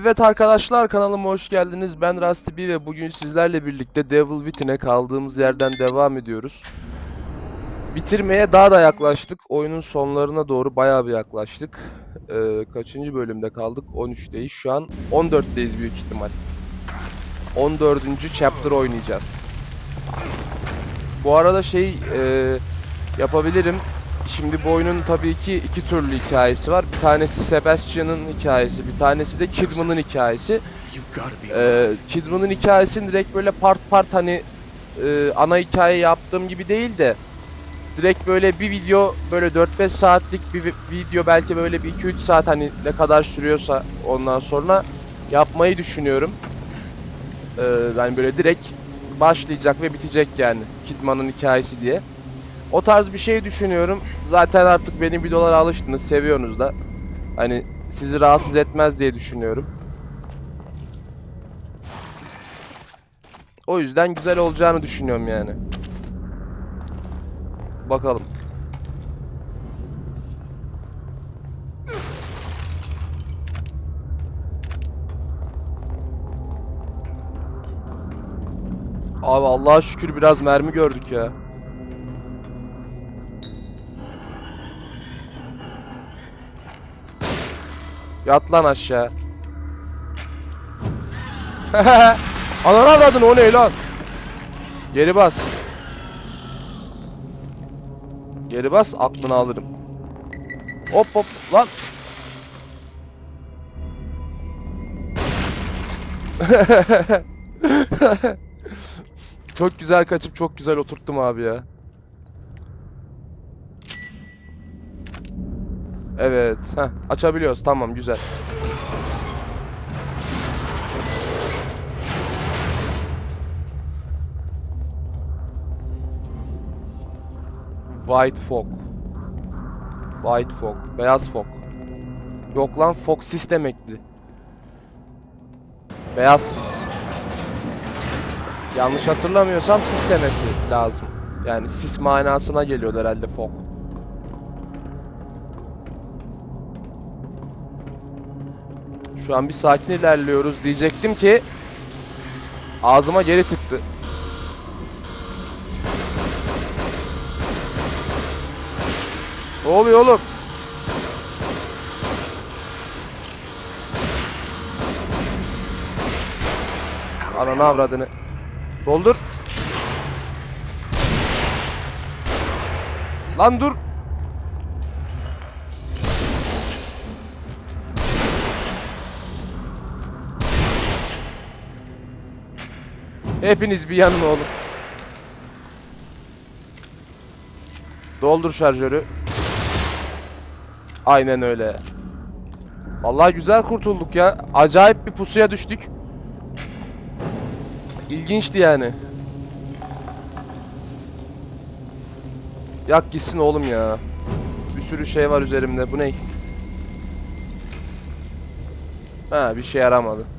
Evet arkadaşlar kanalıma hoş geldiniz. Ben Rusty B ve bugün sizlerle birlikte Devil Within'e kaldığımız yerden devam ediyoruz. Bitirmeye daha da yaklaştık. Oyunun sonlarına doğru bayağı bir yaklaştık. Ee, kaçıncı bölümde kaldık? 13'teyiz. Şu an 14'teyiz büyük ihtimal. 14. chapter oynayacağız. Bu arada şey e, yapabilirim. Şimdi bu oyunun tabii ki iki türlü hikayesi var. Bir tanesi Sebastian'ın hikayesi, bir tanesi de Kidman'ın hikayesi. Ee, Kidman'ın hikayesini direkt böyle part part hani e, ana hikaye yaptığım gibi değil de direkt böyle bir video böyle 4-5 saatlik bir vi- video belki böyle bir 2-3 saat hani ne kadar sürüyorsa ondan sonra yapmayı düşünüyorum. Ee, yani böyle direkt başlayacak ve bitecek yani Kidman'ın hikayesi diye. O tarz bir şey düşünüyorum. Zaten artık benim videolara alıştınız, seviyorsunuz da. Hani sizi rahatsız etmez diye düşünüyorum. O yüzden güzel olacağını düşünüyorum yani. Bakalım. Abi Allah'a şükür biraz mermi gördük ya. Yat lan aşağı. Ananı avradın o ne lan? Geri bas. Geri bas aklını alırım. Hop hop lan. çok güzel kaçıp çok güzel oturttum abi ya. Evet. Heh, açabiliyoruz. Tamam güzel. White fog. White fog. Beyaz fog. Yok lan fog sis demekti. Beyaz sis. Yanlış hatırlamıyorsam sis demesi lazım. Yani sis manasına geliyor herhalde fog. Şu an bir sakin ilerliyoruz diyecektim ki ağzıma geri tıktı. Ne oluyor oğlum? Ananı avradını. Doldur. Lan dur. Hepiniz bir yanına oğlum. Doldur şarjörü. Aynen öyle. Vallahi güzel kurtulduk ya. Acayip bir pusuya düştük. İlginçti yani. Yak gitsin oğlum ya. Bir sürü şey var üzerimde. Bu ne? Ha bir şey yaramadı.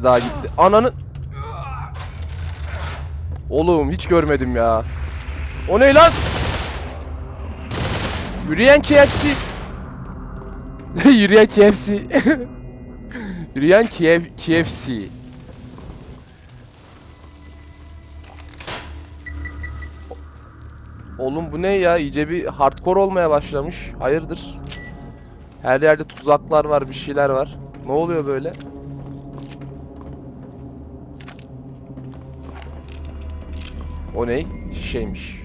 Biri daha gitti. Ananı... Oğlum hiç görmedim ya. O ne lan? Yürüyen KFC. Yürüyen KFC. Yürüyen Kiev KFC. Oğlum bu ne ya? İyice bir hardcore olmaya başlamış. Hayırdır? Her yerde tuzaklar var, bir şeyler var. Ne oluyor böyle? O ne? Şişeymiş.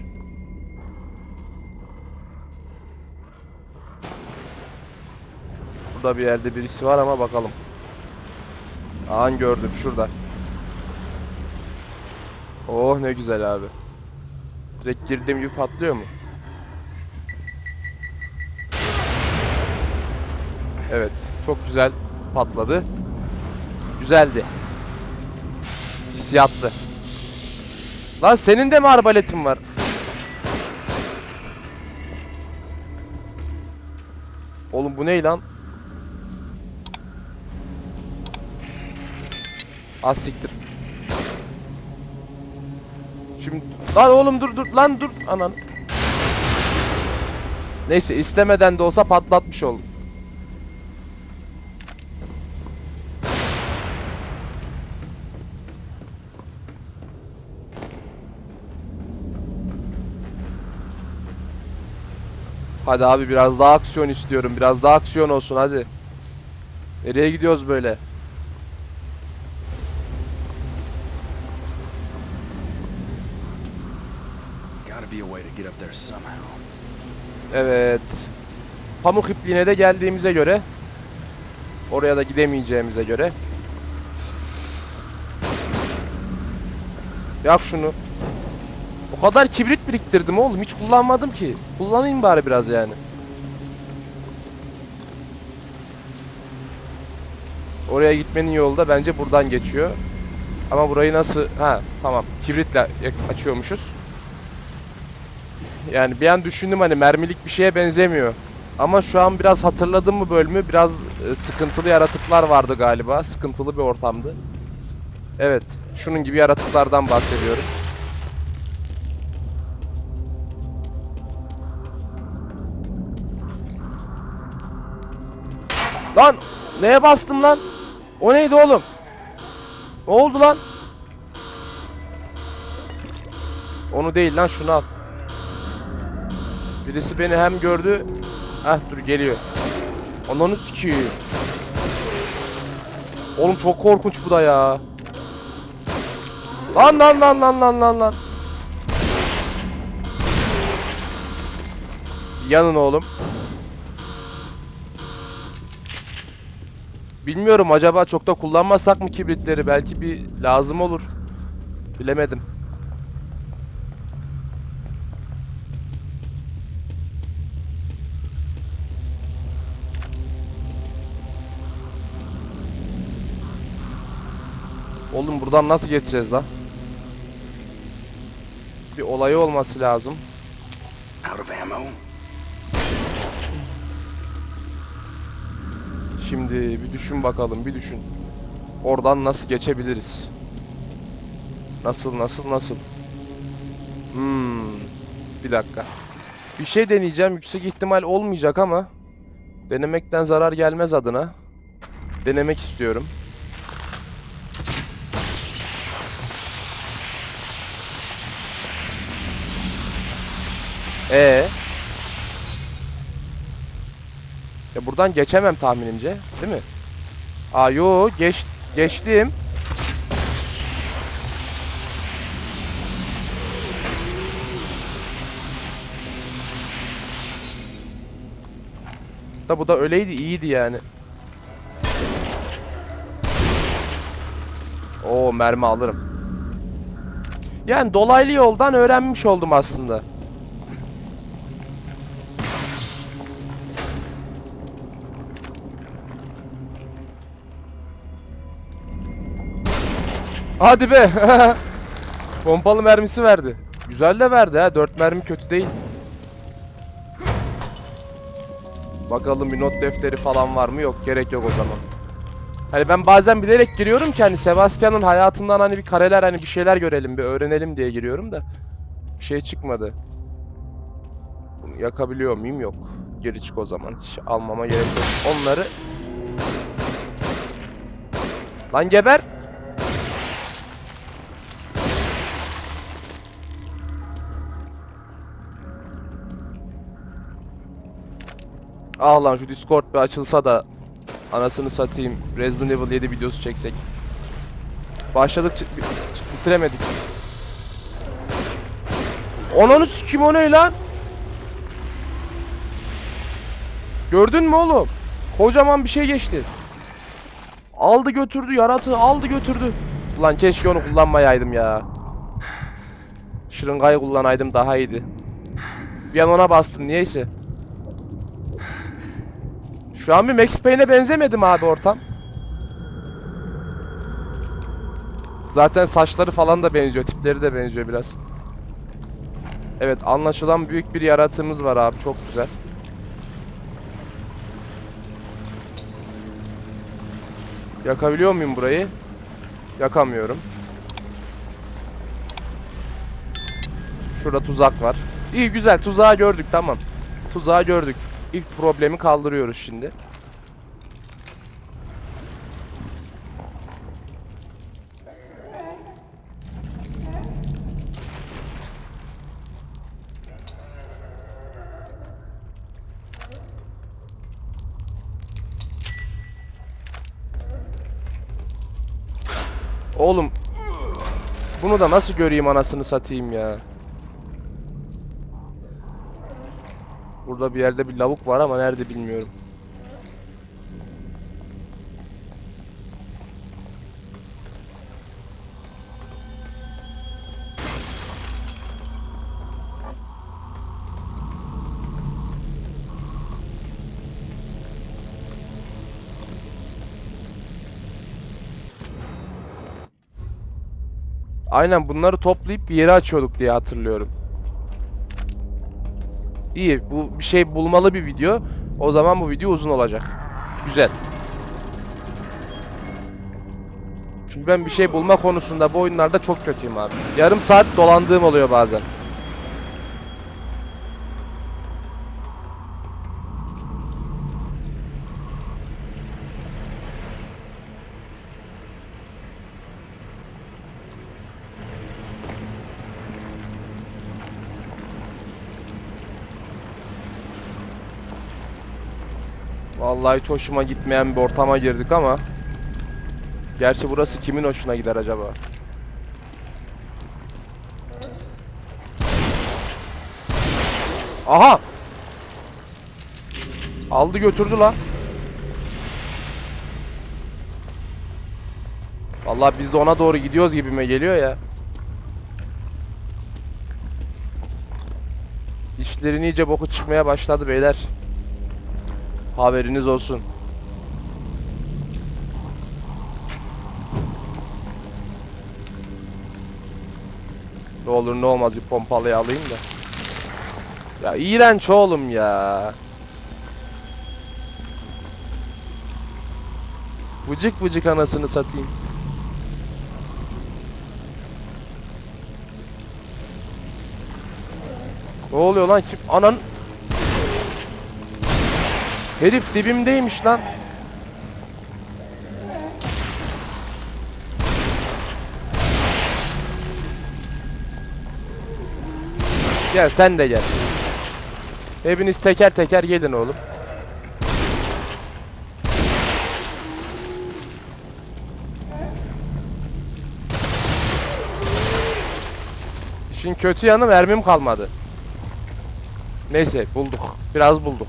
Burada bir yerde birisi var ama bakalım. An gördüm şurada. Oh ne güzel abi. Direkt girdiğim gibi patlıyor mu? Evet. Çok güzel patladı. Güzeldi. Hissiyatlı. Lan senin de mi arbaletin var? Oğlum bu ne lan? Az siktir. Şimdi lan oğlum dur dur lan dur anan. Neyse istemeden de olsa patlatmış oldum. Hadi abi biraz daha aksiyon istiyorum. Biraz daha aksiyon olsun hadi. Nereye gidiyoruz böyle? Evet. Pamuk ipliğine de geldiğimize göre oraya da gidemeyeceğimize göre Yak şunu. O kadar kibrit biriktirdim oğlum. Hiç kullanmadım ki. Kullanayım bari biraz yani. Oraya gitmenin yolu da bence buradan geçiyor. Ama burayı nasıl... Ha tamam. Kibritle açıyormuşuz. Yani bir an düşündüm hani mermilik bir şeye benzemiyor. Ama şu an biraz hatırladım mı bölümü biraz e, sıkıntılı yaratıklar vardı galiba. Sıkıntılı bir ortamdı. Evet. Şunun gibi yaratıklardan bahsediyorum. Lan! Neye bastım lan? O neydi oğlum? Ne oldu lan? Onu değil lan şunu al. Birisi beni hem gördü. Heh dur geliyor. Ananı sikiyim. Oğlum çok korkunç bu da ya. Lan lan lan lan lan lan lan. Yanın oğlum. Bilmiyorum acaba çok da kullanmasak mı kibritleri? Belki bir lazım olur. Bilemedim. Oğlum buradan nasıl geçeceğiz lan? Bir olayı olması lazım. Out of ammo? Şimdi bir düşün bakalım, bir düşün. Oradan nasıl geçebiliriz? Nasıl, nasıl, nasıl? Hmm. Bir dakika. Bir şey deneyeceğim. Yüksek ihtimal olmayacak ama denemekten zarar gelmez adına denemek istiyorum. Ee. Ya buradan geçemem tahminimce, değil mi? Aa yo geç geçtim. Da bu da öyleydi, iyiydi yani. Oo mermi alırım. Yani dolaylı yoldan öğrenmiş oldum aslında. Hadi be. Pompalı mermisi verdi. Güzel de verdi ha. 4 mermi kötü değil. Bakalım bir not defteri falan var mı? Yok. Gerek yok o zaman. Hani ben bazen bilerek giriyorum ki hani Sebastian'ın hayatından hani bir kareler hani bir şeyler görelim, bir öğrenelim diye giriyorum da bir şey çıkmadı. Bunu yakabiliyor muyum? Yok. Geri çık o zaman. Hiç almama gerek yok. Onları Lan geber. Ah lan şu Discord bir açılsa da anasını satayım Resident Evil 7 videosu çeksek. Başladık bitiremedik. Ananı sikim o ne lan? Gördün mü oğlum? Kocaman bir şey geçti. Aldı götürdü yaratığı aldı götürdü. Ulan keşke onu kullanmayaydım ya. Şırıngayı kullanaydım daha iyiydi. Bir an ona bastım niyeyse. Şu an bir Max Payne'e benzemedim abi ortam. Zaten saçları falan da benziyor. Tipleri de benziyor biraz. Evet anlaşılan büyük bir yaratığımız var abi. Çok güzel. Yakabiliyor muyum burayı? Yakamıyorum. Şurada tuzak var. İyi güzel tuzağı gördük tamam. Tuzağı gördük. İlk problemi kaldırıyoruz şimdi. Oğlum bunu da nasıl göreyim anasını satayım ya. Burada bir yerde bir lavuk var ama nerede bilmiyorum. Aynen bunları toplayıp bir yere açıyorduk diye hatırlıyorum. İyi bu bir şey bulmalı bir video. O zaman bu video uzun olacak. Güzel. Çünkü ben bir şey bulma konusunda bu oyunlarda çok kötüyüm abi. Yarım saat dolandığım oluyor bazen. Hiç hoşuma gitmeyen bir ortama girdik ama Gerçi burası kimin hoşuna gider acaba? Aha! Aldı götürdü la. Vallahi biz de ona doğru gidiyoruz gibime geliyor ya. İşlerin iyice boku çıkmaya başladı beyler. Haberiniz olsun. Ne olur ne olmaz bir pompalıyı alayım da. Ya iğrenç oğlum ya. Vıcık vıcık anasını satayım. Ne oluyor lan kim? Anan. Herif dibimdeymiş lan. Gel sen de gel. Hepiniz teker teker gelin oğlum. İşin kötü yanı mermim kalmadı. Neyse bulduk. Biraz bulduk.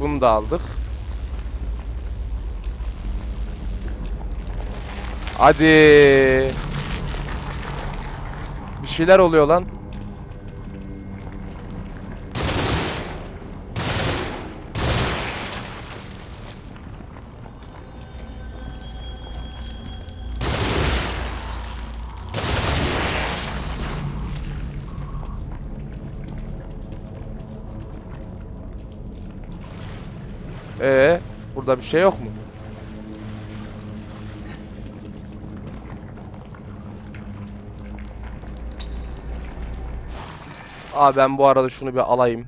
Bunu da aldık. Hadi. Bir şeyler oluyor lan. Bir şey yok mu? Aa ben bu arada şunu bir alayım.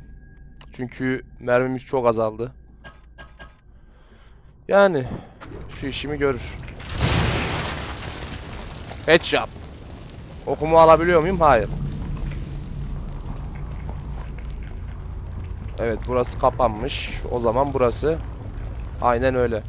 Çünkü mermimiz çok azaldı. Yani şu işimi görür. Headshot. Okumu alabiliyor muyum? Hayır. Evet burası kapanmış. O zaman burası aynen öyle.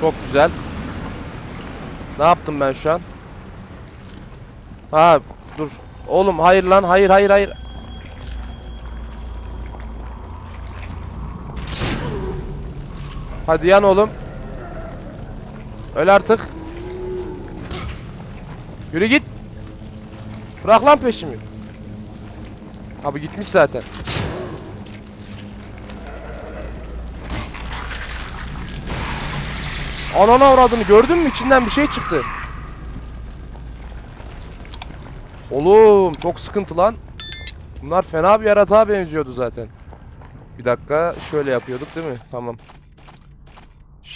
Çok güzel. Ne yaptım ben şu an? Ha dur. Oğlum hayır lan hayır hayır hayır. Hadi yan oğlum. Öl artık. Yürü git. Bırak lan peşimi. Abi gitmiş zaten. Anana avradını gördün mü? İçinden bir şey çıktı. Oğlum çok sıkıntı lan. Bunlar fena bir yaratığa benziyordu zaten. Bir dakika şöyle yapıyorduk değil mi? Tamam.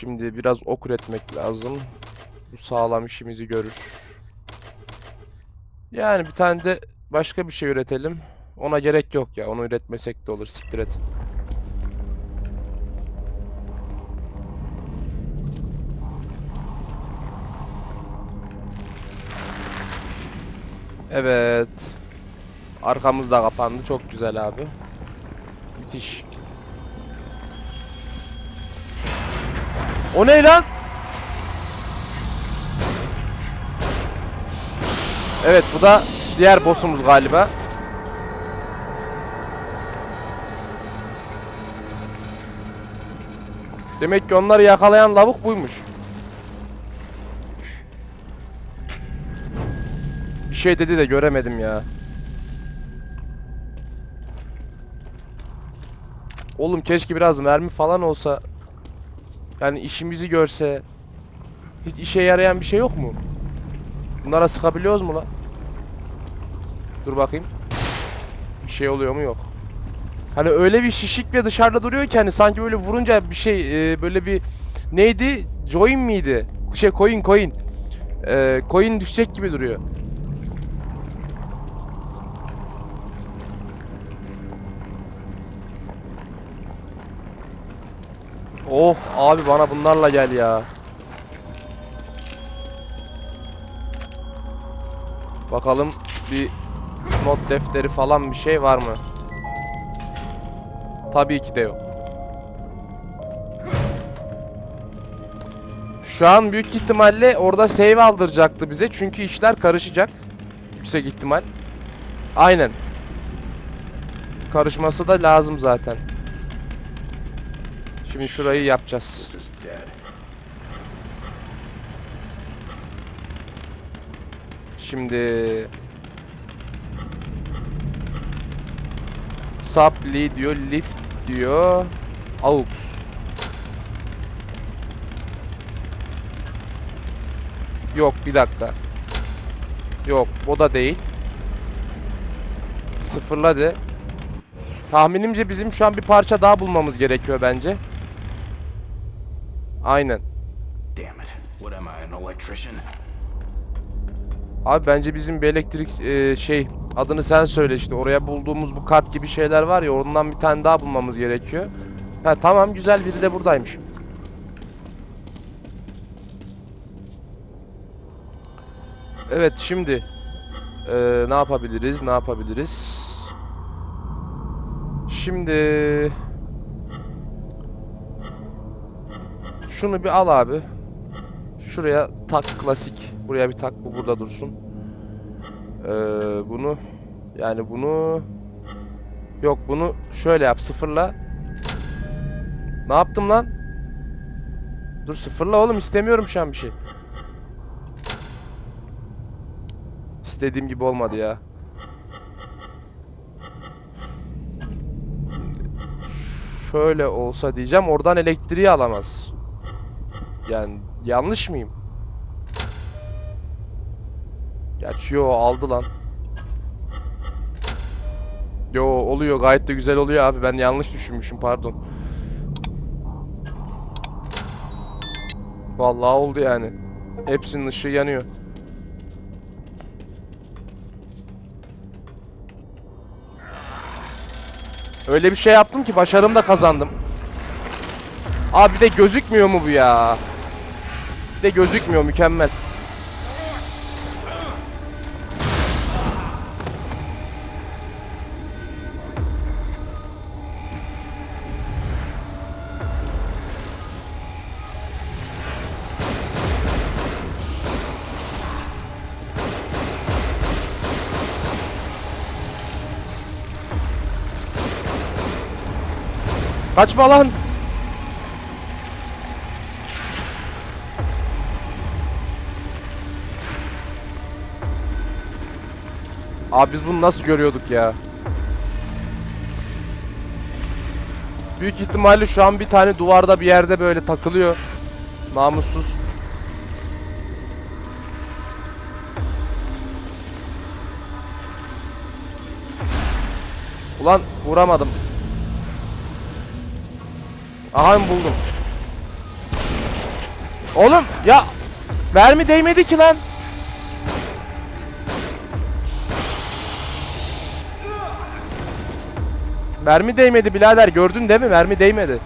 Şimdi biraz ok üretmek lazım. Bu sağlam işimizi görür. Yani bir tane de başka bir şey üretelim. Ona gerek yok ya. Onu üretmesek de olur. Siktir et. Evet. Arkamız da kapandı. Çok güzel abi. Müthiş. O ne lan? Evet bu da diğer boss'umuz galiba. Demek ki onları yakalayan lavuk buymuş. Bir şey dedi de göremedim ya. Oğlum keşke biraz mermi falan olsa. Yani işimizi görse. Hiç işe yarayan bir şey yok mu? Bunlara sıkabiliyoruz mu la? Dur bakayım. Bir şey oluyor mu yok. Hani öyle bir şişik ve dışarıda duruyor ki hani sanki böyle vurunca bir şey e, böyle bir neydi? Join miydi? Şey coin coin. E, coin düşecek gibi duruyor. Oh abi bana bunlarla gel ya. Bakalım bir not defteri falan bir şey var mı? Tabii ki de yok. Şu an büyük ihtimalle orada save aldıracaktı bize çünkü işler karışacak. Yüksek ihtimal. Aynen. Karışması da lazım zaten. Şimdi şurayı yapacağız. Şimdi Supply diyor, lift diyor, aux. Yok bir dakika. Yok o da değil. Sıfırladı. Tahminimce bizim şu an bir parça daha bulmamız gerekiyor bence. Aynen. Damn it. What am I, an electrician? Abi bence bizim bir elektrik e, şey adını sen söyle işte oraya bulduğumuz bu kart gibi şeyler var ya ondan bir tane daha bulmamız gerekiyor. Ha tamam güzel biri de buradaymış. Evet şimdi e, ne yapabiliriz ne yapabiliriz? Şimdi şunu bir al abi. Şuraya tak klasik. Buraya bir tak bu burada dursun. Ee, bunu yani bunu yok bunu şöyle yap sıfırla. Ne yaptım lan? Dur sıfırla oğlum istemiyorum şu an bir şey. İstediğim gibi olmadı ya. Şöyle olsa diyeceğim oradan elektriği alamaz. Yani yanlış mıyım? Gerçi yo aldı lan. Yo oluyor gayet de güzel oluyor abi ben yanlış düşünmüşüm pardon. Vallahi oldu yani. Hepsinin ışığı yanıyor. Öyle bir şey yaptım ki başarım da kazandım. Abi de gözükmüyor mu bu ya? De gözükmüyor mükemmel. Kaçma lan. Abi biz bunu nasıl görüyorduk ya? Büyük ihtimalle şu an bir tane duvarda bir yerde böyle takılıyor. Namussuz. Ulan vuramadım. Aha buldum. Oğlum ya mermi değmedi ki lan. Mermi değmedi birader gördün değil mi? Mermi değmedi.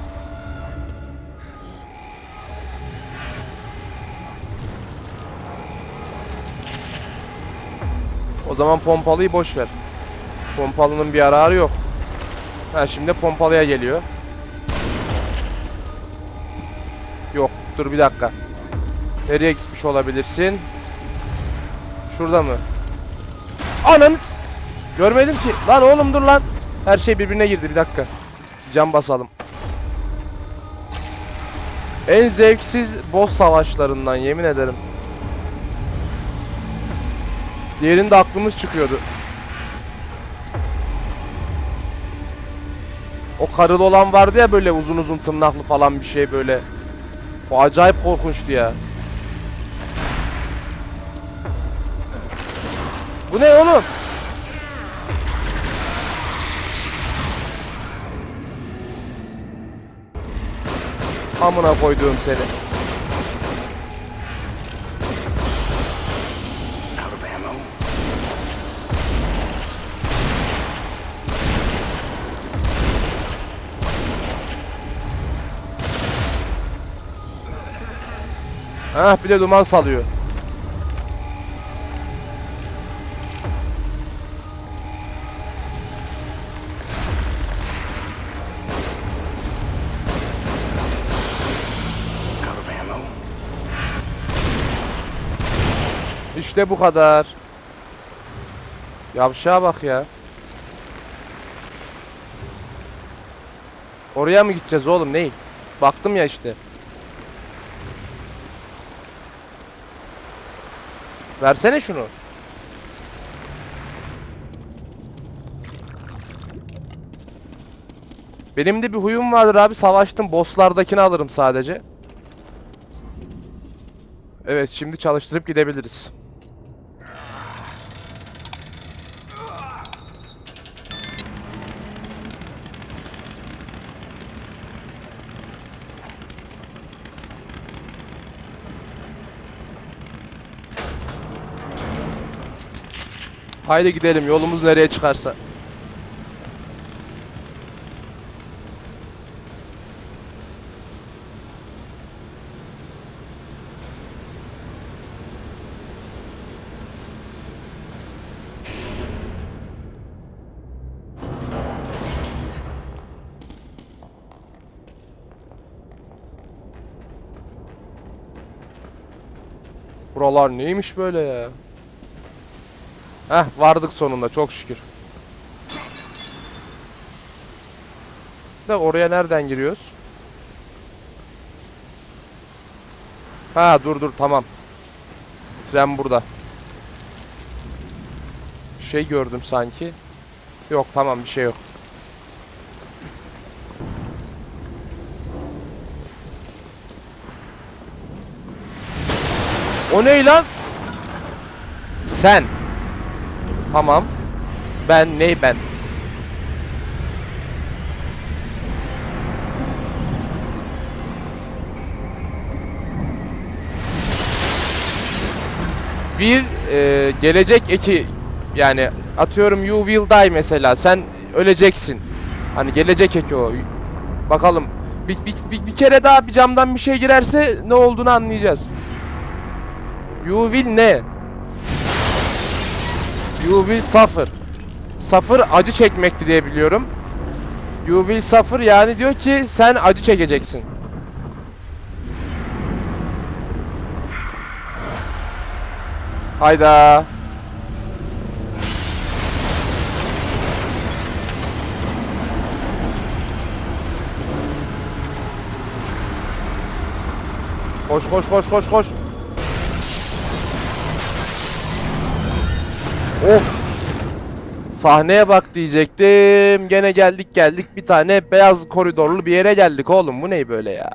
O zaman pompalıyı boş ver. Pompalının bir yararı yok. Ha şimdi pompalıya geliyor. Yok dur bir dakika. Nereye gitmiş olabilirsin? Şurada mı? Ananı... Görmedim ki. Lan oğlum dur lan. Her şey birbirine girdi bir dakika. Cam basalım. En zevksiz boss savaşlarından yemin ederim. Diğerinde aklımız çıkıyordu. O karılı olan vardı ya böyle uzun uzun tırnaklı falan bir şey böyle. O acayip korkunçtu ya. Bu ne oğlum? Amına koyduğum seni. Hah bir de duman salıyor. İşte bu kadar. Yavşağa bak ya. Oraya mı gideceğiz oğlum ney? Baktım ya işte. Versene şunu. Benim de bir huyum vardır abi savaştım bosslardakini alırım sadece. Evet şimdi çalıştırıp gidebiliriz. Haydi gidelim yolumuz nereye çıkarsa. Buralar neymiş böyle ya? Heh vardık sonunda çok şükür. Da oraya nereden giriyoruz? Ha dur dur tamam. Tren burada. Şey gördüm sanki. Yok tamam bir şey yok. O ne lan? Sen. Tamam. Ben ney ben? Will e, gelecek eki yani atıyorum you will die mesela sen öleceksin. Hani gelecek eki o. Bakalım bir, bir, bir, bir kere daha bir camdan bir şey girerse ne olduğunu anlayacağız. You will ne? You will suffer. Suffer acı çekmekti diye biliyorum. You will suffer yani diyor ki sen acı çekeceksin. Hayda. Koş koş koş koş koş. Of. Sahneye bak diyecektim. Gene geldik geldik bir tane beyaz koridorlu bir yere geldik oğlum. Bu ne böyle ya?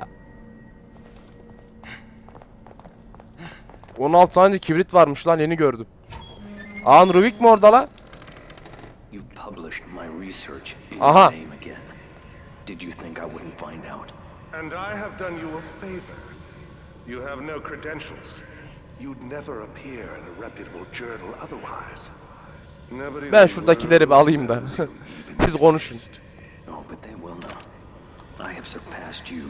16 tane kibrit varmış lan yeni gördüm. Aan Rubik mi orada la? You published my research in Aha. your name again. Did you think I wouldn't find out? And I have done you a favor. You have no credentials. You'd never appear in a reputable journal otherwise. Nobody Ben şuradakileri bir alayım da. until you even Siz konuşun. Oh, but they will know. I have surpassed you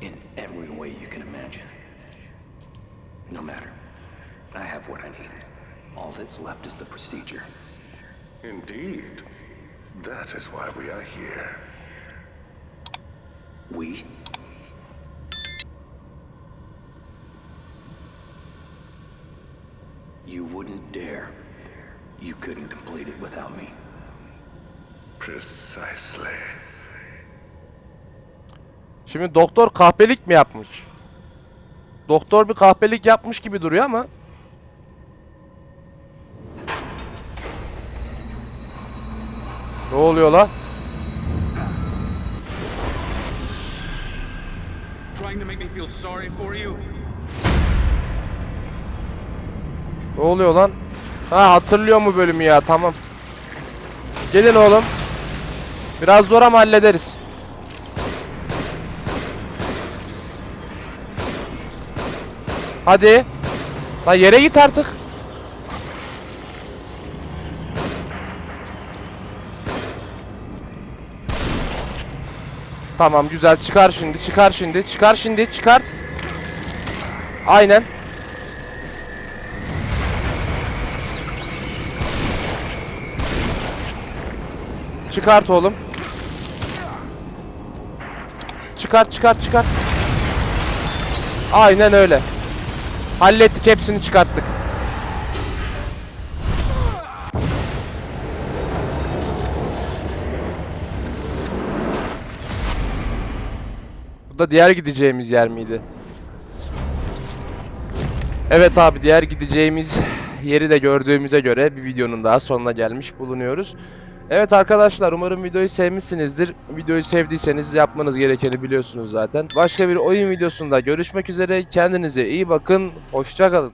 in every way you can imagine. No matter. I have what I need. All that's left is the procedure. Indeed. That is why we are here. We? You wouldn't dare. You couldn't complete it without me. Precisely. Şimdi doktor kahpelik mi yapmış? Doktor bir kahpelik yapmış gibi duruyor ama. Ne oluyor la? Trying to make me feel sorry for you? Ne oluyor lan? Ha hatırlıyor mu bölümü ya? Tamam. Gelin oğlum. Biraz zor ama hallederiz. Hadi. Lan yere git artık. Tamam güzel çıkar şimdi çıkar şimdi çıkar şimdi çıkart. Aynen. Çıkart oğlum. Çıkart çıkart çıkart. Aynen öyle. Hallettik hepsini çıkarttık. Bu da diğer gideceğimiz yer miydi? Evet abi diğer gideceğimiz yeri de gördüğümüze göre bir videonun daha sonuna gelmiş bulunuyoruz. Evet arkadaşlar umarım videoyu sevmişsinizdir. Videoyu sevdiyseniz yapmanız gerekeni biliyorsunuz zaten. Başka bir oyun videosunda görüşmek üzere. Kendinize iyi bakın. Hoşçakalın.